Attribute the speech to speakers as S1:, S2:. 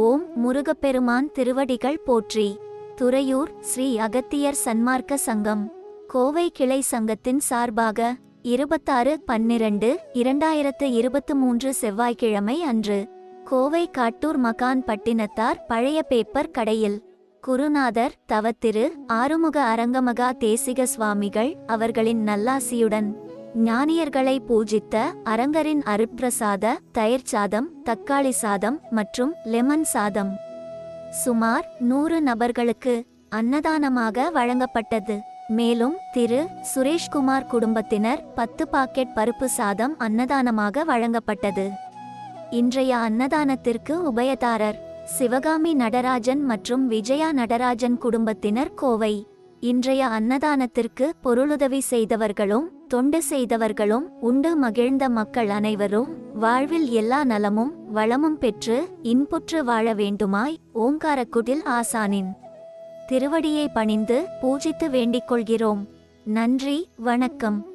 S1: ஓம் முருகப்பெருமான் திருவடிகள் போற்றி. துறையூர் ஸ்ரீ அகத்தியர் சன்மார்க்க சங்கம். கோவை கிளை சங்கத்தின் சார்பாக இருபத்தாறு பன்னிரண்டு இரண்டாயிரத்து இருபத்து மூன்று செவ்வாய்க்கிழமை அன்று கோவை காட்டூர் மகான் பட்டினத்தார் பழைய பேப்பர் கடையில் குருநாதர் தவத்திரு ஆறுமுக அரங்கமகா தேசிக சுவாமிகள் அவர்களின் நல்லாசியுடன் ஞானியர்களை பூஜித்த அரங்கரின் அருட்பிரசாத தயிர் சாதம் தக்காளி சாதம் மற்றும் லெமன் சாதம். சுமார் நூறு நபர்களுக்கு அன்னதானமாக வழங்கப்பட்டது. மேலும் திரு. சுரேஷ்குமார் குடும்பத்தினர் பத்து பாக்கெட் பருப்பு சாதம் அன்னதானமாக வழங்கப்பட்டது. இன்றைய அன்னதானத்திற்கு உபயதாரர் சிவகாமி நடராஜன் மற்றும் விஜயா நடராஜன் குடும்பத்தினர் கோவை. இன்றைய அன்னதானத்திற்கு பொருளுதவி செய்தவர்களும் தொண்டு செய்தவர்களும் உண்டு மகிழ்ந்த மக்கள் அனைவரும் வாழ்வில் எல்லா நலமும் வளமும் பெற்று இன்புற்று வாழ வேண்டுமாய் ஓங்காரக்குடில் ஆசானின் திருவடியை பணிந்து பூஜித்து வேண்டிக் கொள்கிறோம். நன்றி வணக்கம்.